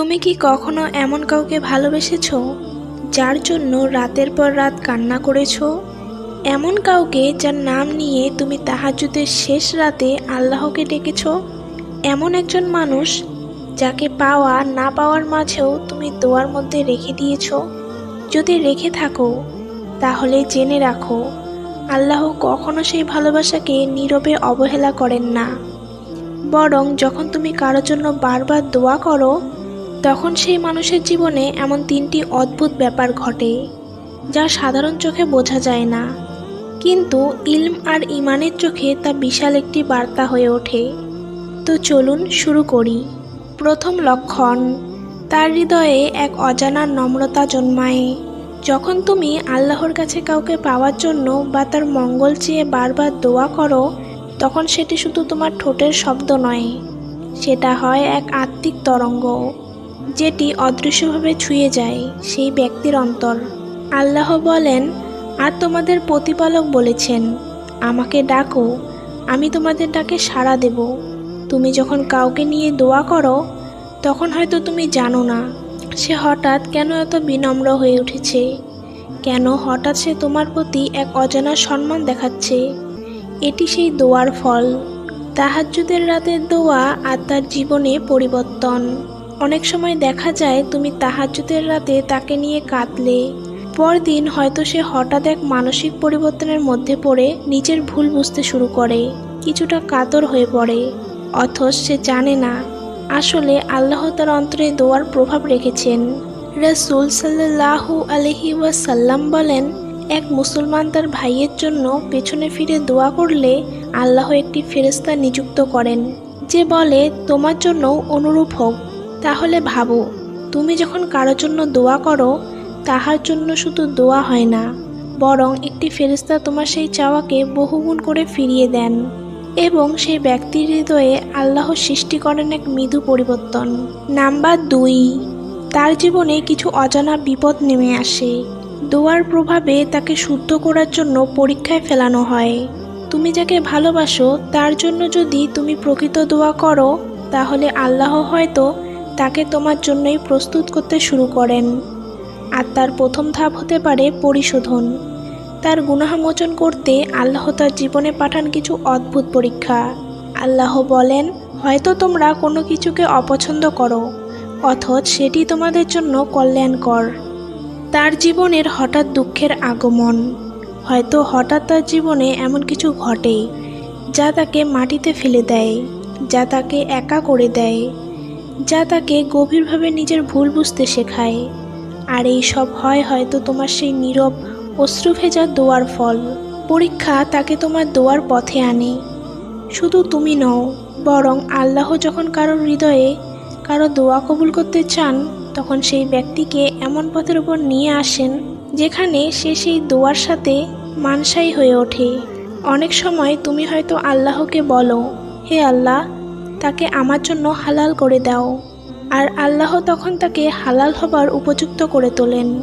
তুমি কি কখনো এমন কাউকে ভালোবেসেছ, যার জন্য রাতের পর রাত কান্না করেছ? এমন কাউকে যার নাম নিয়ে তুমি তাহাজ্জুদের শেষ রাতে আল্লাহকে ডেকেছ? এমন একজন মানুষ যাকে পাওয়া, না পাওয়ার মাঝেও তুমি দোয়ার মধ্যে রেখে দিয়েছ? যদি রেখে থাকো, তাহলে জেনে রাখো, আল্লাহ কখনো সেই ভালোবাসাকে নীরবে অবহেলা করেন না। বরং যখন তুমি কারোর জন্য বারবার দোয়া করো তখন সেই মানুষের জীবনে এমন তিনটি অদ্ভুত ব্যাপার ঘটে, যা সাধারণ চোখে বোঝা যায় না। কিন্তু ইলম আর ইমানের চোখে তা বিশাল একটি বার্তা হয়ে ওঠে। তো চলুন শুরু করি। প্রথম লক্ষণ, তার হৃদয়ে এক অজানা নম্রতা জন্মায়। যখন তুমি আল্লাহর কাছে কাউকে পাওয়ার জন্য বা তার মঙ্গল চেয়ে বারবার দোয়া করো, তখন সেটি শুধু তোমার ঠোঁটের শব্দ নয়, সেটা হয় এক আত্মিক তরঙ্গ। যেটি অদৃশ্যভাবে ছুঁয়ে যায় সেই ব্যক্তির অন্তর। আল্লাহ বলেন, আর তোমাদের প্রতিপালক বলেছেন, আমাকে ডাকো, আমি তোমাদের ডাকে সাড়া দেব। তুমি যখন কাউকে নিয়ে দোয়া করো, তখন হয়তো তুমি জানো না, সে হঠাৎ কেন এত বিনম্র হয়ে উঠেছে? কেন হঠাৎ সে তোমার প্রতি এক অজানা সম্মান দেখাচ্ছে? এটি সেই দোয়ার ফল। তাহাজ্জুদের রাতের দোয়া আর তার জীবনে পরিবর্তন। অনেক সময় দেখা যায় তুমি তাহাজ্জুদের রাতে তাকে নিয়ে কাঁদলে। পরদিন হয়তো সে হঠাৎ এক মানসিক পরিবর্তনের মধ্যে পড়ে, নিজের ভুল বুঝতে শুরু করে, কিছুটা কাতর হয়ে পড়ে। অথচ সে জানে না, আসলে আল্লাহ তার অন্তরে দোয়ার প্রভাব রেখেছেন। রসুল সাল্লাহু আলহি ওয়াসাল্লাম বলেন, এক মুসলমান তার ভাইয়ের জন্য পেছনে ফিরে দোয়া করলে আল্লাহ একটি ফেরেস্তা নিযুক্ত করেন। যে বলে, তোমার জন্য অনুরূপ হোক। তাহলে ভাবো, তুমি যখন কারোর জন্য দোয়া করো, তাহার জন্য শুধু দোয়া হয় না, বরং একটি ফেরিস্তা তোমার সেই চাওয়াকে বহুগুণ করে ফিরিয়ে দেন এবং সেই ব্যক্তির হৃদয়ে আল্লাহ সৃষ্টি করেন এক মৃদু পরিবর্তন। নাম্বার দুই, তার জীবনে কিছু অজানা বিপদ নেমে আসে। দোয়ার প্রভাবে তাকে শুদ্ধ করার জন্য পরীক্ষায় ফেলানো হয়। তুমি যাকে ভালোবাসো, তার জন্য যদি তুমি প্রকৃত দোয়া করো, তাহলে আল্লাহ হয়তো তাকে তোমার জন্যই প্রস্তুত করতে শুরু করেন। আর তার প্রথম ধাপ হতে পারে পরিশোধন। তার গুনাহমোচন করতে আল্লাহ তার জীবনে পাঠান কিছু অদ্ভুত পরীক্ষা। আল্লাহ বলেন, হয়তো তোমরা কোনো কিছুকে অপছন্দ করো, অথচ সেটি তোমাদের জন্য কল্যাণকর। তার জীবনের হঠাৎ দুঃখের আগমন। হয়তো হঠাৎ তার জীবনে এমন কিছু ঘটে, যা তাকে মাটিতে ফেলে দেয়, যা তাকে একা করে দেয়। যা তাকে গভীরভাবে নিজের ভুল বুঝতে শেখায়। আর এই সব হয় হয়তো তোমার সেই নীরব অশ্রু ভেজা দোয়ার ফল। পরীক্ষা তাকে তোমার দোয়ার পথে আনে। শুধু তুমি নও, বরং আল্লাহ যখন কারোর হৃদয়ে কারও দোয়া কবুল করতে চান, তখন সেই ব্যক্তিকে এমন পথের উপর নিয়ে আসেন, যেখানে সে সেই দোয়ার সাথে মানসাই হয়ে ওঠে। অনেক সময় তুমি হয়তো আল্লাহকে বলো, হে আল্লাহ তাকে আমার জন্য হালাল করে দাও। আর আল্লাহ তখন তাকে হালাল হবার উপযুক্ত করে তোলেন।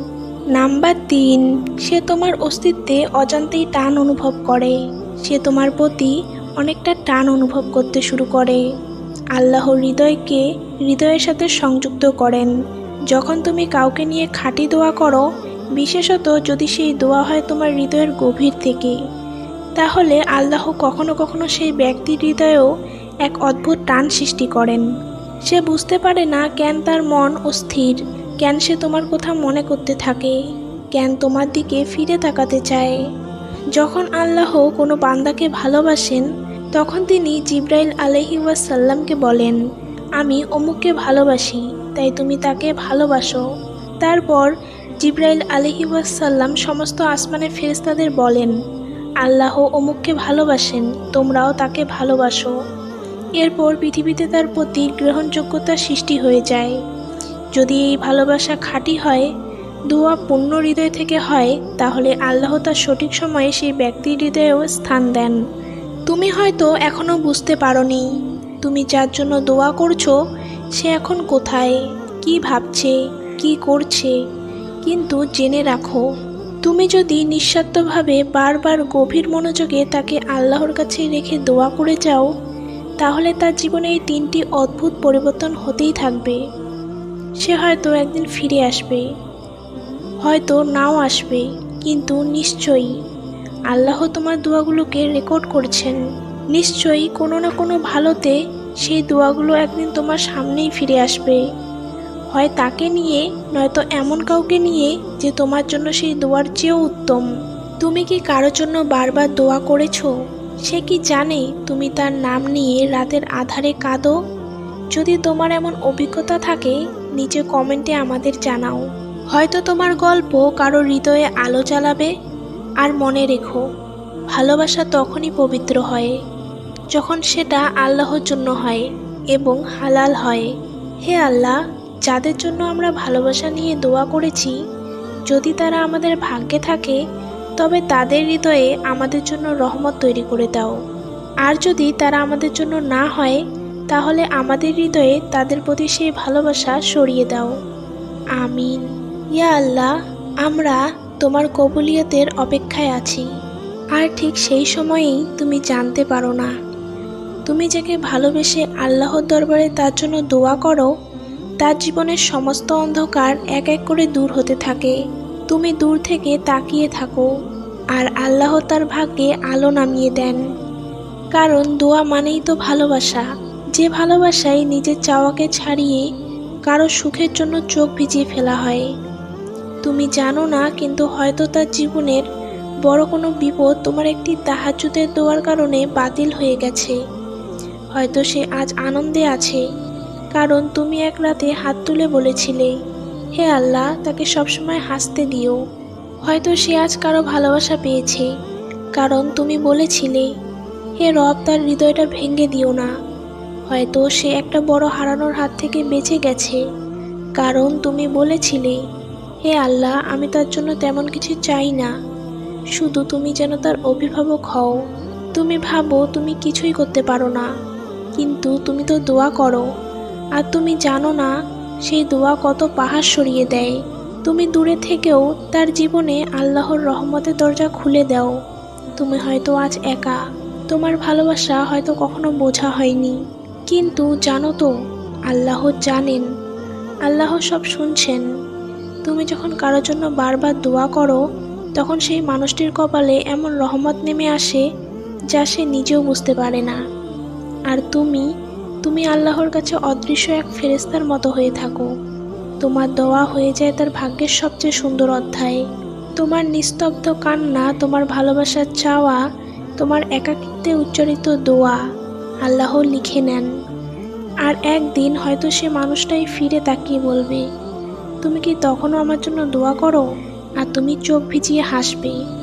নাম্বার তিন, সে তোমার অস্তিত্বে অজান্তেই টান অনুভব করে। সে তোমার প্রতি অনেকটা টান অনুভব করতে শুরু করে। আল্লাহ হৃদয়কে হৃদয়ের সাথে সংযুক্ত করেন। যখন তুমি কাউকে নিয়ে খাঁটি দোয়া করো, বিশেষত যদি সেই দোয়া হয় তোমার হৃদয়ের গভীর থেকে, তাহলে আল্লাহ কখনো কখনো সেই ব্যক্তির হৃদয়েও এক অদ্ভুত টান সৃষ্টি করেন। সে বুঝতে পারে না কেন তার মন অস্থির, কেন সে তোমার কথা মনে করতে থাকে, কেন তোমার দিকে ফিরে তাকাতে চায়। যখন আল্লাহ কোনো বান্দাকে ভালোবাসেন, তখন তিনি জিব্রাইল আলহি ওয়াসাল্লামকে বলেন, আমি অমুককে ভালোবাসি, তাই তুমি তাকে ভালোবাসো। তারপর জিব্রাইল আলহি ওয়াসাল্লাম সমস্ত আসমানের ফেরেস্তাদের বলেন, আল্লাহ অমুককে ভালোবাসেন, তোমরাও তাকে ভালোবাসো। এরপর পৃথিবীতে তার প্রতি গ্রহণযোগ্যতা সৃষ্টি হয়ে যায়। যদি এই ভালোবাসা খাঁটি হয়, দোয়া পূর্ণ হৃদয় থেকে হয়, তাহলে আল্লাহ তার সঠিক সময়ে সেই ব্যক্তির হৃদয়েও স্থান দেন। তুমি হয়তো এখনও বুঝতে পারোনি, তুমি যার জন্য দোয়া করছ, সে এখন কোথায়, কি ভাবছে, কি করছে? কিন্তু জেনে রাখো, তুমি যদি নিঃস্বার্থভাবে বারবার গভীর মনোযোগে তাকে আল্লাহর কাছে রেখে দোয়া করে যাও তাহলে তার জীবনে এই তিনটি অদ্ভুত পরিবর্তন হতেই থাকবে। সে হয়তো একদিন ফিরে আসবে। হয়তো নাও আসবে, কিন্তু নিশ্চয়ই আল্লাহ তোমার দোয়াগুলোকে রেকর্ড করছেন। নিশ্চয়ই কোনো না কোনো ভালোতে সেই দোয়াগুলো একদিন তোমার সামনেই ফিরে আসবে। হয় তাকে নিয়ে, নয়তো এমন কাউকে নিয়ে যে তোমার জন্য সেই দোয়ার চেয়েও উত্তম। তুমি কি কারোর জন্য বারবার দোয়া করেছ? সে কি জানে তুমি তার নাম নিয়ে রাতের আধারে কাঁদো? যদি তোমার এমন অভিজ্ঞতা থাকে, নিচে কমেন্টে আমাদের জানাও। হয়তো তোমার গল্প কারও হৃদয়ে আলো জ্বালাবে আর মনে রেখো, ভালোবাসা তখনই পবিত্র হয়, যখন সেটা আল্লাহর জন্য হয় এবং হালাল হয়। হে আল্লাহ, যাদের জন্য আমরা ভালোবাসা নিয়ে দোয়া করেছি, যদি তারা আমাদের ভাগ্যে থাকে তবে তাদের হৃদয়ে আমাদের জন্য রহমত তৈরি করে দাও। আর যদি তারা আমাদের জন্য না হয়, তাহলে আমাদের হৃদয়ে তাদের প্রতি সেই ভালোবাসা সরিয়ে দাও। আমিন। ইয়া আল্লাহ, আমরা তোমার কবুলিয়তের অপেক্ষায় আছি। আর ঠিক সেই সময়েই তুমি জানতে পারো না। তুমি যাকে ভালোবেসে আল্লাহর দরবারে তার জন্য দোয়া করো, তার জীবনের সমস্ত অন্ধকার এক এক করে দূর হতে থাকে। তুমি দূর থেকে তাকিয়ে থাকো আর আল্লাহ তার ভাগ্যে আলো নামিয়ে দেন। কারণ দোয়া মানেই তো ভালোবাসা। যে ভালোবাসায় নিজের চাওয়াকে ছাড়িয়ে কারও সুখের জন্য চোখ ভিজিয়ে ফেলা হয়। তুমি জানো না, কিন্তু হয়তো তার জীবনের বড় কোনো বিপদ তোমার একটি তাহাজুদের দোয়ার কারণে বাতিল হয়ে গেছে। হয়তো সে আজ আনন্দে আছে। কারণ তুমি এক রাতে হাত তুলে বলেছিলে হে আল্লাহ, তাকে সবসময় হাসতে দিও। হয়তো সে আজ কারও ভালোবাসা পেয়েছে। কারণ তুমি বলেছিলে, হে রব, তার হৃদয়টা ভেঙে দিও না। হয়তো সে একটা বড় হারানোর হাত থেকে বেঁচে গেছে। কারণ তুমি বলেছিলে, হে আল্লাহ, আমি তার জন্য তেমন কিছু চাই না। শুধু তুমি যেন তার অভিভাবক হও। তুমি ভাবো, তুমি কিছুই করতে পারো না। কিন্তু তুমি তো দোয়া করো। আর তুমি জানো না সেই দোয়া কত পাহাড় সরিয়ে দেয়। তুমি দূরে থেকেও তার জীবনে আল্লাহর রহমতের দরজা খুলে দাও। তুমি হয়তো আজ একা। তোমার ভালোবাসা হয়তো কখনো বোঝা হয়নি। কিন্তু জানো তো, আল্লাহ জানেন। আল্লাহ সব শুনছেন। তুমি যখন কারোর জন্য বারবার দোয়া করো, তখন সেই মানুষটির কপালে এমন রহমত নেমে আসে যা সে নিজেও বুঝতে পারে না। আর তুমি তুমি আল্লাহর কাছে অদৃশ্য এক ফেরেস্তার মতো হয়ে থাকো। তোমার দোয়া হয়ে যায় তার ভাগ্যের সবচেয়ে সুন্দর অধ্যায়। তোমার নিস্তব্ধ কান্না, তোমার ভালোবাসার চাওয়া, তোমার একাকিত্বে উচ্চারিত দোয়া আল্লাহ লিখে নেন। আর একদিন হয়তো সে মানুষটাই ফিরে তাকিয়ে বলবে, তুমি কি তখনও আমার জন্য দোয়া করো? আর তুমি চোখ ভিজিয়ে হাসবে?